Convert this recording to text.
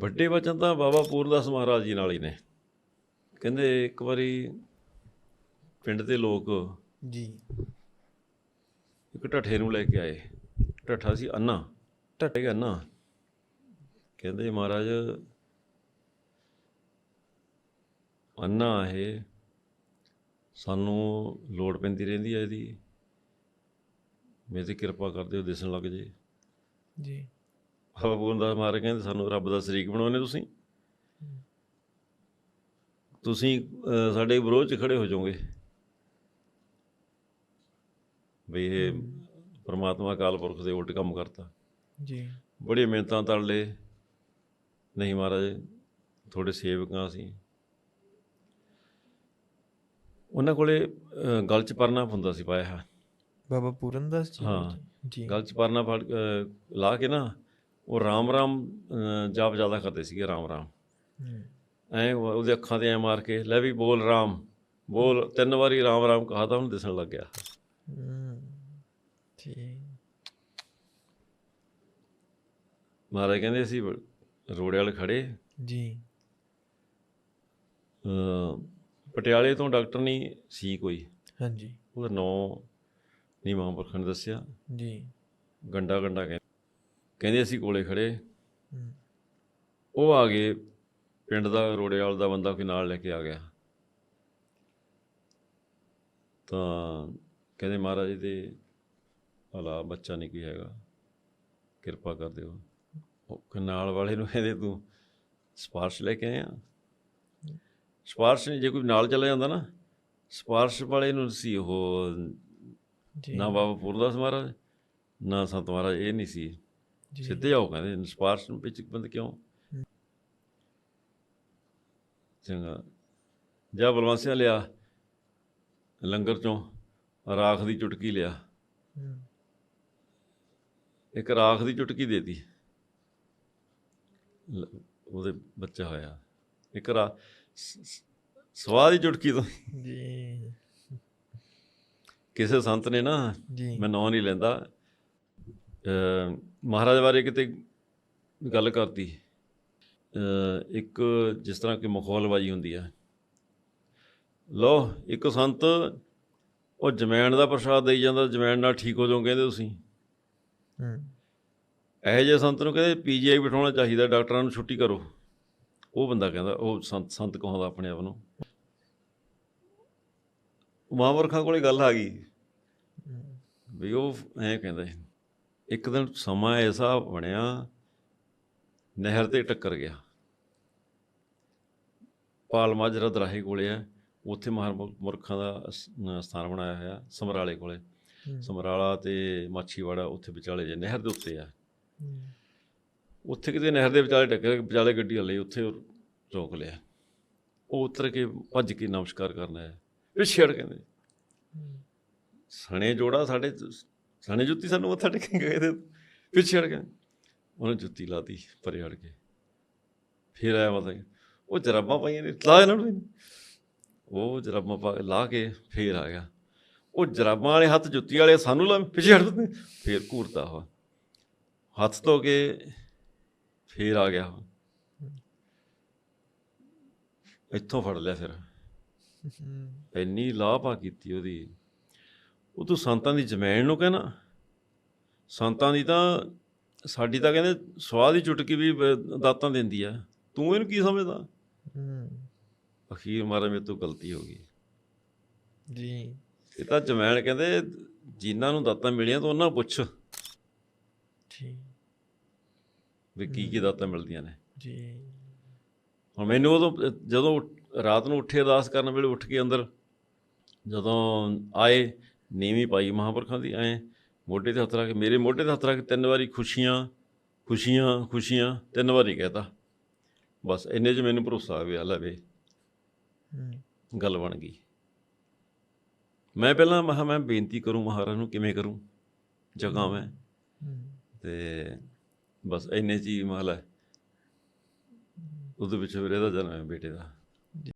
ਵੱਡੇ ਵਚਨ ਤਾਂ ਬਾਬਾ ਪੂਰਦਾਸ ਮਹਾਰਾਜ ਜੀ ਨਾਲ ਹੀ ਨੇ। ਕਹਿੰਦੇ ਇੱਕ ਵਾਰੀ ਪਿੰਡ ਦੇ ਲੋਕ ਜੀ। ਇੱਕ ਢੱਠੇ ਨੂੰ ਲੈ ਕੇ ਆਏ। ਢੱਠਾ ਸੀ ਅੰਨਾ। ਢੱਠੇ ਅੰਨਾ। ਕਹਿੰਦੇ ਮਹਾਰਾਜ ਅੰਨਾ ਇਹ ਸਾਨੂੰ ਲੋੜ ਪੈਂਦੀ ਰਹਿੰਦੀ ਹੈ ਇਹਦੀ। ਮੇਰੇ ਤੇ ਕਿਰਪਾ ਕਰ ਦਿਓ ਦਿਸਣ ਲੱਗ ਜੇ। ਜੀ। ਬਾਬਾ ਪੂਰਨਦਾਸ ਮਹਾਰਾਜ ਕਹਿੰਦੇ ਸਾਨੂੰ ਰੱਬ ਦਾ ਸ਼ਰੀਕ ਬਣਾਉਣੇ ਤੁਸੀਂ। ਤੁਸੀਂ ਸਾਡੇ ਵਿਰੋਧ 'ਚ ਖੜੇ ਹੋ ਜਾਓਗੇ। ਵੀ ਇਹ ਪਰਮਾਤਮਾ ਅਕਾਲ ਪੁਰਖ ਦੇ ਉਲਟ ਕੰਮ ਕਰਤਾ। ਜੀ। ਬੜੀ ਮਿਹਨਤਾਂ ਤਰਲੇ ਨਹੀਂ ਮਹਾਰਾਜ ਥੋੜੇ ਸੇਵਕਾਂ ਸੀ ਉਹਨਾਂ ਕੋਲੇ ਗਲ 'ਚ ਪਰਨਾ ਹੁੰਦਾ ਸੀ ਪਾਇਆ। ਬਾਬਾ ਪੂਰਨਦਾਸ ਜੀ ਹਾਂ। ਜੀ। ਗਲ 'ਚ ਪਰਨਾ ਫੜ ਲਾ ਕੇ ਨਾ ਉਹ ਰਾਮ ਰਾਮ ਜਾਪ ਜ਼ਿਆਦਾ ਕਰਦੇ ਸੀਗੇ ਰਾਮ ਰਾਮ। ਐ ਉਹਦੇ ਅੱਖਾਂ ਤੇ ਐ ਮਾਰ ਕੇ ਲੈ ਵੀ ਬੋਲ ਰਾਮ ਬੋਲ ਤਿੰਨ ਵਾਰੀ ਰਾਮ ਰਾਮ ਕਹਾ ਤਾਂ ਉਹਨੂੰ ਦਿਸਣ ਲੱਗ ਗਿਆ। ਠੀਕ। ਮਹਾਰਾਜ ਕਹਿੰਦੇ ਅਸੀਂ ਰੋੜੇ ਵਾਲੇ ਖੜੇ। ਜੀ। ਪਟਿਆਲੇ ਤੋਂ ਡਾਕਟਰ ਨਹੀਂ ਸੀ ਕੋਈ। ਹਾਂਜੀ। ਉਹਦਾ ਨਾਂ ਨਹੀਂ ਮਹਾਂਪੁਰਖਾਂ ਨੇ ਦੱਸਿਆ। ਜੀ। ਗੰਡਾ ਗੰਡਾ ਕਹਿੰਦੇ। ਕਹਿੰਦੇ ਅਸੀਂ ਕੋਲੇ ਖੜੇ। ਉਹ ਆ ਗਏ ਪਿੰਡ ਦਾ ਰੋੜੇਵਾਲ ਦਾ ਬੰਦਾ ਕੋਈ ਨਾਲ ਲੈ ਕੇ ਆ ਗਿਆ। ਤਾਂ ਕਹਿੰਦੇ ਮਹਾਰਾਜ ਦੇ ਹਲਾ ਬੱਚਾ ਨਹੀਂ ਕੋਈ ਹੈਗਾ ਕਿਰਪਾ ਕਰ ਦਿਓ। ਉਹ ਕ- ਨਾਲ ਵਾਲੇ ਨੂੰ ਕਹਿੰਦੇ ਤੂੰ ਸਪਾਰਸ਼ ਲੈ ਕੇ ਆਇਆ। ਸਪਾਰਸ਼ ਨਹੀਂ ਜੇ ਕੋਈ ਨਾਲ ਚਲਾ ਜਾਂਦਾ ਨਾ ਸਪਾਰਸ਼ ਵਾਲੇ ਨੂੰ ਸੀ ਉਹ ਨਾ ਬਾਬਾ ਪੂਰਦਾਸ ਮਹਾਰਾਜ ਨਾ ਸੰਤ ਮਹਾਰਾਜ ਇਹ ਨਹੀਂ ਸੀ। ਸਿੱਧੇ ਆਓ ਕਹਿੰਦੇ ਸਪਾਰਸ਼ ਨੂੰ ਵਿੱਚ ਬੰਦ ਕਿਉਂ? ਚੰਗਾ। ਜਾ ਬਲਵੰਸਿਆ ਲਿਆ ਲੰਗਰ ਚੋਂ ਰਾਖ ਦੀ ਚੁਟਕੀ ਲਿਆ। ਹੂੰ, ਇੱਕ ਰਾਖ ਦੀ ਚੁਟਕੀ ਦੇਤੀ ਲ- ਉਹਦੇ ਬੱਚਾ ਹੋਇਆ। ਇੱਕ ਰਾ ਸ- ਸ- ਸਵਾਹ ਦੀ ਚੁਟਕੀ ਤੋਂ। ਜੀ। ਕਿਸੇ ਸੰਤ ਨੇ ਨਾ ਮੈਂ ਨਾਂ ਨਹੀਂ ਲੈਂਦਾ। ਮਹਾਰਾਜ ਬਾਰੇ ਕਿਤੇ ਗੱਲ ਕਰਤੀ। ਇੱਕ ਜਿਸ ਤਰ੍ਹਾਂ ਕਿ ਮਖੌਲਬਾਜੀ ਹੁੰਦੀ ਹੈ ਲੋ ਇੱਕ ਸੰਤ ਉਹ ਜਮੈਣ ਦਾ ਪ੍ਰਸ਼ਾਦ ਦੇਈ ਜਾਂਦਾ ਜਮੈਣ ਨਾਲ ਠੀਕ ਹੋ ਜਾਓ ਕਹਿੰਦੇ ਤੁਸੀਂ। ਹੂੰ। ਇਹੋ ਜਿਹੇ ਸੰਤ ਨੂੰ ਕਹਿੰਦੇ ਪੀਜੀਆਈ ਬਿਠਾਉਣਾ ਚਾਹੀਦਾ ਡਾਕਟਰਾਂ ਨੂੰ ਛੁੱਟੀ ਕਰੋ। ਉਹ ਬੰਦਾ ਕਹਿੰਦਾ ਉਹ ਸੰਤ ਸੰਤ ਕਹਾਉਂਦਾ ਆਪਣੇ ਆਪ ਨੂੰ। ਮਹਾਂਪੁਰਖਾਂ ਕੋਲੇ ਗੱਲ ਆ ਗਈ। ਵੀ ਉਹ ਐਂ ਕਹਿੰਦਾ। ਇੱਕ ਦਿਨ ਸਮਾਂ ਐਸਾ ਬਣਿਆ ਨਹਿਰ ਤੇ ਟੱਕਰ ਗਿਆ। ਪਾਲ ਮਾਜਰਾ ਦਰਾਹੇ ਕੋਲੇ ਆ ਉੱਥੇ ਮਹਾਂਪੁਰਖਾਂ ਦਾ ਸ- ਨ- ਸਥਾਨ ਬਣਾਇਆ ਹੋਇਆ ਸਮਰਾਲੇ ਕੋਲੇ। ਸਮਰਾਲਾ ਤੇ ਮਾਛੀਵਾੜਾ ਉੱਥੇ ਵਿਚਾਲੇ ਜੇ ਨਹਿਰ ਦੇ ਉੱਤੇ ਆ। ਉੱਥੇ ਕਿਤੇ ਨਹਿਰ ਦੇ ਵਿਚਾਲੇ ਟੱਕਰ ਵਿਚਾਲੇ ਗੱਡੀ ਹੱਲੇ ਉੱਥੇ ਰੋਕ ਲਿਆ। ਉਹ ਉਤਰ ਕੇ ਭੱਜ ਕੇ ਨਮਸਕਾਰ ਕਰਨ ਆਇਆ। ਪਿਛੜ ਕਹਿੰਦੇ ਹੂੰ, ਸਣੇ ਜੋੜਾ ਸਾਡੇ ਸਣੇ ਜੁੱਤੀ ਸਾਨੂੰ ਮੱਥਾ ਟੇਕੇ ਗਏ ਤੇ ਪਿੱਛੇ ਹਟ ਗਏ। ਉਹਨੇ ਜੁੱਤੀ ਲਾਤੀ ਪਰੇ ਹਟ ਕੇ ਫਿਰ ਆਇਆ ਕਿ ਉਹ ਜਰਾਬਾਂ ਪਾਈਆਂ ਨੇ ਲਾ ਇਹਨਾਂ ਨੂੰ। ਉਹ ਜਰਾਬਾਂ ਪਾ ਲਾ ਕੇ ਫੇਰ ਆ ਗਿਆ। ਉਹ ਜਰਾਬਾਂ ਵਾਲੇ ਹੱਥ ਜੁੱਤੀ ਵਾਲੇ ਸਾਨੂੰ ਲਾ ਪਿੱਛੇ ਹਟ ਦਿੰਦੇ ਫੇਰ ਘੂਰਦਾ ਉਹ ਹੱਥ ਧੋ ਕੇ ਫੇਰ ਆ ਗਿਆ। ਇੱਥੋਂ ਫੜ ਲਿਆ ਫਿਰ। ਇੰਨੀ ਲਾਪਾ ਕੀਤੀ ਉਹਦੀ। ਉਹ ਤੂੰ ਸੰਤਾਂ ਦੀ ਜਮੈਣ ਨੂੰ ਕਹਿਣਾ। ਸੰਤਾਂ ਦੀ ਤਾਂ ਸਾਡੀ ਤਾਂ ਕਹਿੰਦੇ ਸਵਾਹ ਦੀ ਚੁਟਕੀ ਵੀ ਦਾਤਾਂ ਦਿੰਦੀ ਆ। ਤੂੰ ਇਹਨੂੰ ਕੀ ਸਮਝਦਾ? ਹੂੰ, ਅਖੀਰ ਮਾਰੇ ਮੇਰੇ ਤੋਂ ਗਲਤੀ ਹੋ ਗਈ। ਜੀ। ਇਹ ਤਾਂ ਜਮੈਣ ਕਹਿੰਦੇ ਜਿਨ੍ਹਾਂ ਨੂੰ ਦਾਤਾਂ ਮਿਲੀਆਂ ਤਾਂ ਉਹਨਾਂ ਨੂੰ ਪੁੱਛ। ਠੀਕ ਵੀ ਕੀ ਕੀ ਦਾਤਾਂ ਮਿਲਦੀਆਂ ਨੇ। ਜੀ। ਹੁਣ ਮੈਨੂੰ ਉਦੋਂ ਜਦੋਂ ਰਾਤ ਨੂੰ ਉੱਠੇ ਅਰਦਾਸ ਕਰਨ ਵੇਲੇ ਉੱਠ ਕੇ ਅੰਦਰ ਜਦੋਂ ਆਏ ਨੀਵੀਂ ਪਾਈ ਮਹਾਂਪੁਰਖਾਂ ਦੀ ਐ ਮੋਢੇ ਤੇ ਹੱਥ ਰੱਖ ਕੇ ਮੇਰੇ ਮੋਢੇ ਤੇ ਹੱਥ ਰੱਖ ਕੇ ਤਿੰਨ ਵਾਰੀ ਖੁਸ਼ੀਆਂ ਖੁਸ਼ੀਆਂ ਖੁਸ਼ੀਆਂ ਤਿੰਨ ਵਾਰੀ ਕਹਿਤਾ ਬਸ ਇੰਨੇ 'ਚ ਮੈਨੂੰ ਭਰੋਸਾ ਆ ਗਿਆ ਲੈ ਵੇ। ਹੂੰ, ਗੱਲ ਬਣ ਗਈ। ਮੈਂ ਪਹਿਲਾਂ ਮਹਾ ਮੈਂ ਬੇਨਤੀ ਕਰੂੰ ਮਹਾਰਾਜ ਨੂੰ ਕਿਵੇਂ ਕਰੂੰ? ਜਗ੍ਹਾ ਮੈਂ। ਤੇ ਬਸ ਇੰਨੇ 'ਚ ਹੀ ਮਹਲਾ ਉਹਦੇ ਵਿੱਚ ਫਿਰ ਇਹਦਾ ਜਨਮ ਹੈ ਬੇਟੇ ਦਾ।